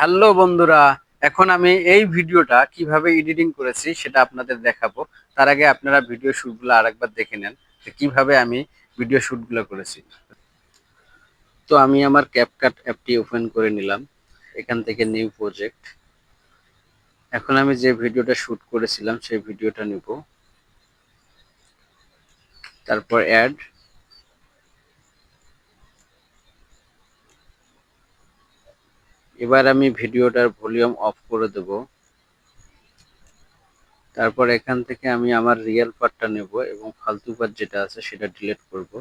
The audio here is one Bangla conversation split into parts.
হ্যালো বন্ধুরা, এখন আমি এই ভিডিওটা কীভাবে এডিটিং করেছি সেটা আপনাদের দেখাবো। তার আগে আপনারা ভিডিও শুটগুলো আরেকবার দেখে নেন কীভাবে আমি ভিডিও শুটগুলো করেছি। তো আমি আমার ক্যাপকাট অ্যাপটি ওপেন করে নিলাম, এখান থেকে নিউ প্রজেক্ট এখন আমি যে ভিডিওটা শুট করেছিলাম, সেই ভিডিওটা নিব। তারপর অ্যাড এবার আমি ভিডিওটার ভলিউম অফ করে দেব। তারপর এখান থেকে আমি আমার রিয়েল পার্টটা নেব এবং ফালতু পার্ট যেটা আছে সেটা ডিলিট করব।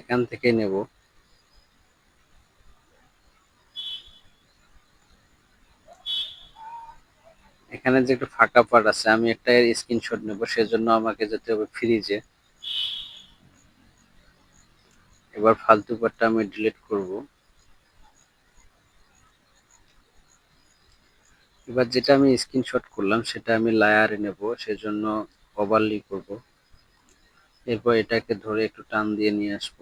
এখান থেকে নেব। এখানে যে একটা ফাঁকা পার্ট আছে, আমি একটা স্ক্রিনশট নেব, সেজন্য আমাকে যেতে হবে ফ্রিজে এবার ফালতু পার্টটা আমি ডিলিট করব। এবার যেটা আমি স্ক্রিনশট করলাম, সেটা আমি লায়ারে নেব, সেজন্য ওভারলি করব। এরপর এটাকে ধরে একটু টান দিয়ে নিয়ে আসব।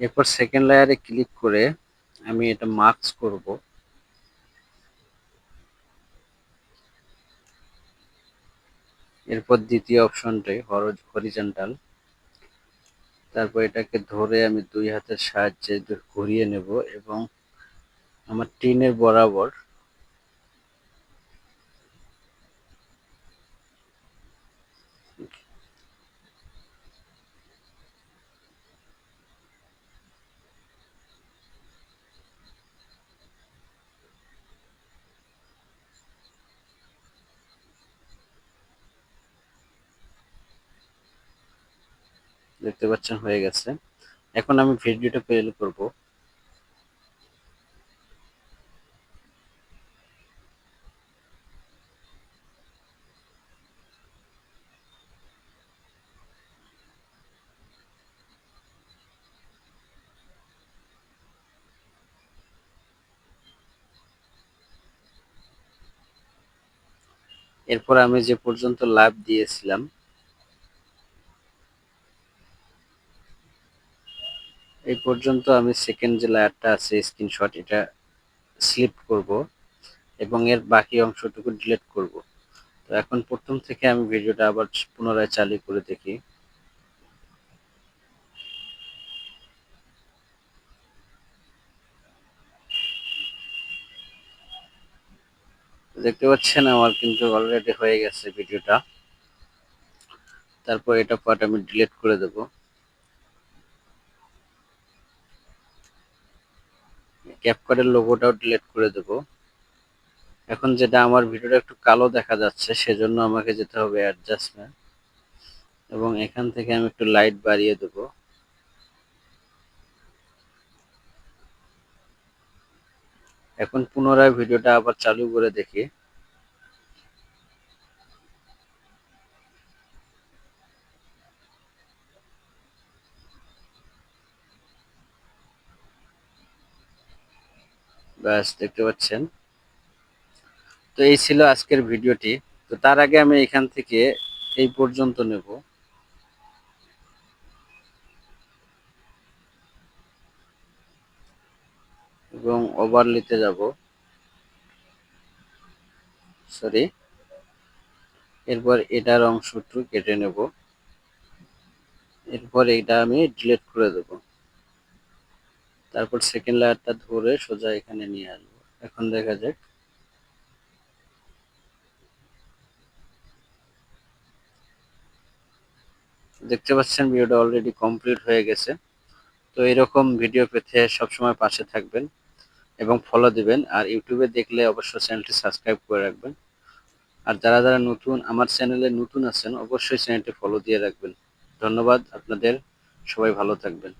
এরপর সেকেন্ড লেয়ারে ক্লিক করে আমি এটা মার্কস করব। এরপর দ্বিতীয় অপশনটাই হরিজেন্টাল তারপর এটাকে ধরে আমি দুই হাতের সাহায্যে ঘুরিয়ে নেব এবং আমার টিনের বরাবর দেখতে পাচ্ছেন, হয়ে গেছে। এখন আমি ভিডিওটা প্লে করব। এরপর আমি যে পর্যন্ত লাভ দিয়েছিলাম এই পর্যন্ত আমি সেকেন্ড যে লেয়ারটা আছে স্ক্রিনশট এটা স্লিপ করব এবং এর বাকি অংশটুকু ডিলিট করব। তো এখন প্রথম থেকে আমি ভিডিওটা আবার পুনরায় চালু করে দেখি। দেখতে পাচ্ছেন আমার কিন্তু অলরেডি হয়ে গেছে ভিডিওটা। তারপর এটা পার্ট আমি ডিলিট করে দেবো। ক্যাপকাটের লোগোটাও ডিলিট করে দেব। এখন যেটা আমার ভিডিওটা একটু কালো দেখা যাচ্ছে, সেজন্য আমাকে যেতে হবে অ্যাডজাস্টমেন্ট এবং এখান থেকে আমি একটু লাইট বাড়িয়ে দেব। এখন পুনরায় ভিডিওটা আবার চালু করে দেখি। ব্যাস, দেখতে পাচ্ছেন। তো এই ছিল আজকের ভিডিওটি। তো তার আগে আমি এখান থেকে এই পর্যন্ত নেব। এবং ওভারলিতে যাব। সরি। এরপর এটার অংশটু কেটে নেব। এরপর এটা আমি ডিলিট করে দেবো। তারপর সেকেন্ড লেয়ারটা ধরে সোজা এখানে নিয়ে আসব। এখন দেখা যাক। দেখতে পাচ্ছেন ভিডিওটা অলরেডি কমপ্লিট হয়ে গেছে। তো এরকম ভিডিও পেতে সবসময় পাশে থাকবেন এবং ফলো দিবেন। আর ইউটিউবে দেখলে অবশ্যই চ্যানেলটি সাবস্ক্রাইব করে রাখবেন। আর যারা যারা নতুন, আমার চ্যানেলে নতুন আছেন, অবশ্যই চ্যানেলটি ফলো দিয়ে রাখবেন। ধন্যবাদ, আপনাদের সবাই ভালো থাকবেন।